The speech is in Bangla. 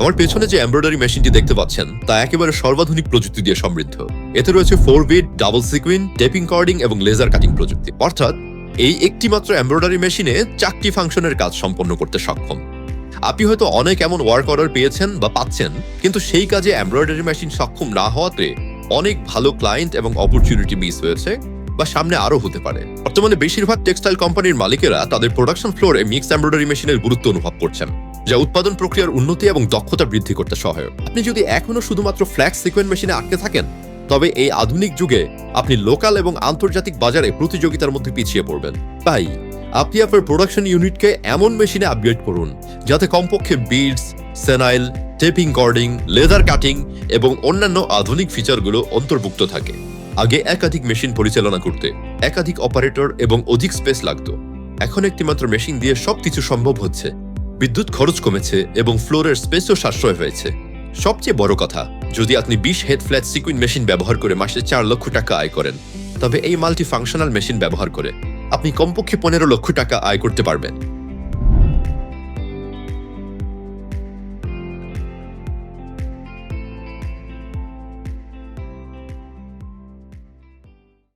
আমার পেছনে যে এমব্রয়ডারি মেশিনটি দেখতে পাচ্ছেন, তা একেবারে সর্বাধুনিক প্রযুক্তি দিয়ে সমৃদ্ধ। এতে রয়েছে four bit double sequin taping cording এবং লেজার কাটিং প্রযুক্তি। অর্থাৎ, এই একটি মাত্র এমব্রয়ডারি মেশিনে চারটি ফাংশনের কাজ সম্পন্ন করতে সক্ষম। আপনি হয়তো অনেক এমন ওয়ার্ক অর্ডার পেয়েছেন বা পাচ্ছেন, কিন্তু সেই কাজে এমব্রয়ডারি মেশিন সক্ষম না হওয়াতে অনেক ভালো ক্লায়েন্ট এবং অপরচুনিটি মিস হয়েছে বা সামনে আরও হতে পারে। বর্তমানে বেশিরভাগ টেক্সটাইল কোম্পানির মালিকেরা তাদের প্রোডাকশন ফ্লোরে মিক্স এমব্রয়ডারি মেশিনের গুরুত্ব অনুভব করছেন। যা উৎপাদন প্রক্রিয়ার উন্নতি এবং দক্ষতা বৃদ্ধি করতে সহায়ক। আপনি যদি এখনও শুধুমাত্র ফ্ল্যাক্স সিকোয়েন্ট মেশিনে আটকে থাকেন, তবে এই আধুনিক যুগে আপনি লোকাল এবং আন্তর্জাতিক বাজারে প্রতিযোগিতার মধ্যে পিছিয়ে পড়বেন। তাই, আপনি আপনার প্রোডাকশন ইউনিটকে এমন মেশিনে আপগ্রেড করুন, যাতে কমপক্ষে beads chenille taping cording leather cutting এবং অন্যান্য আধুনিক ফিচারগুলো অন্তর্ভুক্ত থাকে। আগে একাধিক মেশিন পরিচালনা করতে একাধিক অপারেটর এবং অধিক স্পেস লাগতো। এখন একটি মাত্র মেশিন দিয়ে সবকিছু সম্ভব হচ্ছে। বিদ্যুৎ খরচ কমেছে এবং ফ্লোরের স্পেসও সাশ্রয় হয়েছে। সবচেয়ে বড় কথা, যদি আপনি বিশ হেড ফ্ল্যাট সিকুইন মেশিন ব্যবহার করে মাসে চার লক্ষ টাকা আয় করেন, তবে এই মাল্টি ফাংশনাল মেশিন ব্যবহার করে আপনি কমপক্ষে পনেরো লক্ষ টাকা আয় করতে পারবেন।